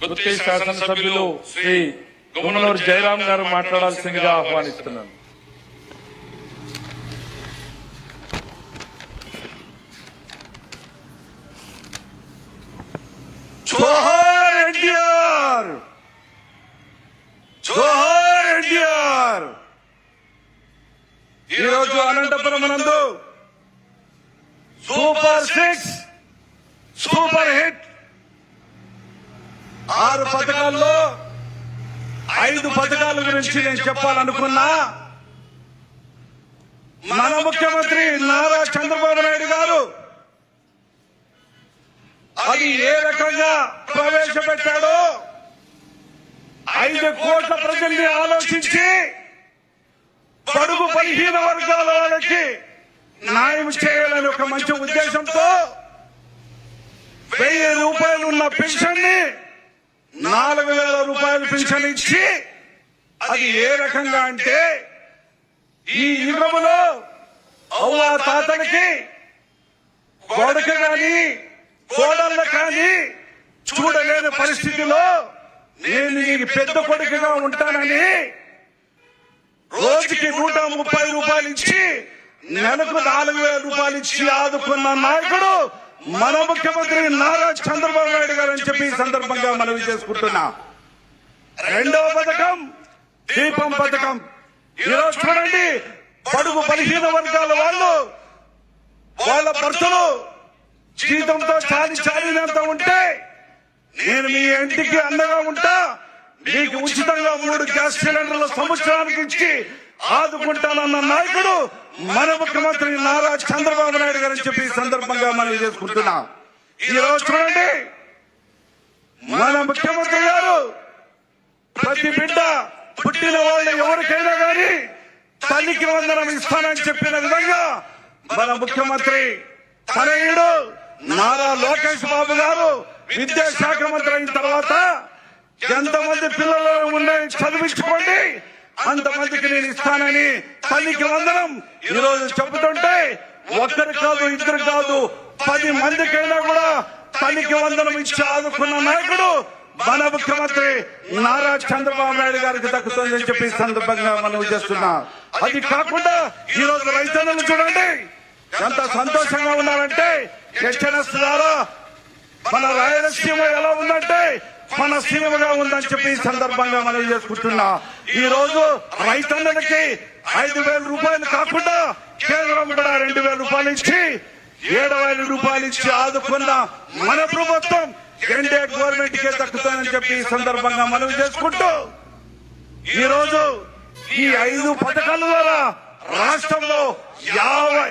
తుర్తి శాసనసభ్యులు శ్రీ గుమ్మనూరు జయరాం గారు మాట్లాడాల్సిందిగా ఆహ్వానిస్తున్నాను. ఈరోజు అనంతపురం నందు సూపర్ సిక్స్ సూపర్ హిట్ ఆరు పథకాల్లో ఐదు పథకాల గురించి నేను చెప్పాలనుకున్నా. మన ముఖ్యమంత్రి నారా చంద్రబాబు నాయుడు గారు అది ఏ రకంగా ప్రవేశపెట్టాడో ఐదు కోట్ల ప్రజల్ని ఆలోచించి బడుగు బలహీన వర్గాల వాళ్ళకి న్యాయం చేయాలని ఒక మంచి ఉద్దేశంతో వెయ్యి రూపాయలున్న పెన్షన్ని నాలుగు వేల రూపాయలు పెన్షన్ ఇచ్చి అది ఏ రకంగా అంటే ఈ యుగములో అవ్వ తాతలకి కొడుకు గాని కోడళ్ళ కానీ చూడలేని పరిస్థితిలో నేను నీకు పెద్ద కొడుకుగా ఉంటానని రోజుకి నూట ముప్పై రూపాయలు ఇచ్చి నెలకు నాలుగు వేల రూపాయలు ఇచ్చి ఆదుకున్న నాయకుడు మన ముఖ్యమంత్రి నారా చంద్రబాబు చెప్పి సందర్భంగా మనవి చేసుకుంటున్నా. రెండవ పథకం దీపం పథకం. ఈరోజు చూడండి పడుగు బలహీన వర్గాల వాళ్ళు వాళ్ళ భర్తలు జీతంతో చాలి చాలినంత ఉంటే నేను మీ ఇంటికి అండగా ఉంటా. మీకు ఉచితంగా మూడు గ్యాస్ సిలిండర్ల సంవత్సరానికి ఇచ్చి ఆదుకుంటానన్న నాయకుడు మన ముఖ్యమంత్రి నారా చంద్రబాబు నాయుడు గారు చెప్పి ఈ సందర్భంగా మనం చేసుకుంటున్నా. ఈ రోజు చూడండి మన ముఖ్యమంత్రి గారు ప్రతి బిడ్డ పుట్టిన వాళ్ళ ఎవరికైనా గాని తల్లికి వందనం ఇస్తానని చెప్పిన విధంగా మన ముఖ్యమంత్రి తనయుడు నారా లోకేష్ బాబు గారు విద్యాశాఖ మంత్రి అయిన తర్వాత ఎంతమంది పిల్లలు ఉన్నాయి చదివించుకోండి అంతమందికి నేను ఇస్తానని తల్లికి వందనం ఈరోజు చెబుతుంటే ఒక్కరు కాదు ఇద్దరు కాదు పది మందికైనా కూడా తల్లికి వందనం ఇచ్చి ఆదుకున్న నాయకుడు మన ముఖ్యమంత్రి నారా చంద్రబాబు నాయుడు గారికి దక్కుతుందని చెప్పి సందర్భంగా మనం చేస్తున్నాం. అది కాకుండా ఈ రోజు రైతన్నలు చూడండి ఎంత సంతోషంగా ఉన్నారంటే హెచ్ఎన్ఎస్ ద్వారా మన రాయలసీమ ఎలా ఉందంటే మన సీమగా ఉందని చెప్పి సందర్భంగా మనం చేసుకుంటున్నా. ఈ రోజు రైతన్నలకి ఐదు వేల రూపాయలు కాకుండా కేంద్రం కూడా రెండు వేల రూపాయలు ఇచ్చి ఏడు వేల రూపాయలు ఇచ్చి ఆదుకున్న మన ప్రభుత్వం ఎన్డీఏ గవర్నమెంట్ కే దక్కుతుందని చెప్పి ఈ సందర్భంగా మనం చేసుకుంటూ ఈ రోజు ఈ ఐదు పథకాల ద్వారా రాష్ట్రంలో యాభై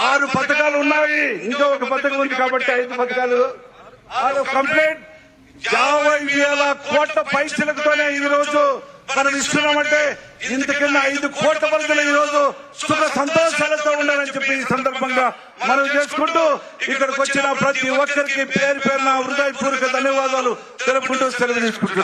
ఆరు పథకాలు ఉన్నాయి. ఇంకా ఒక పథకం ఉంది కాబట్టి ఐదు పథకాలు. ఆరు కంప్లీట్. యాభై వేల కోట్ల పైసలతోనే ఈ రోజు మనం ఇస్తున్నామంటే ఇంతకన్నా ఐదు కోట్ల ప్రజలు ఈ రోజు సుఖ సంతోషాలతో ఉండాలని చెప్పి ఈ సందర్భంగా మనం చేసుకుంటూ ఇక్కడికి వచ్చిన ప్రతి ఒక్కరికి పేరు పేరున హృదయపూర్వక ధన్యవాదాలు తెలుపుకుంటూ సెలవు తీసుకుంటున్నాం.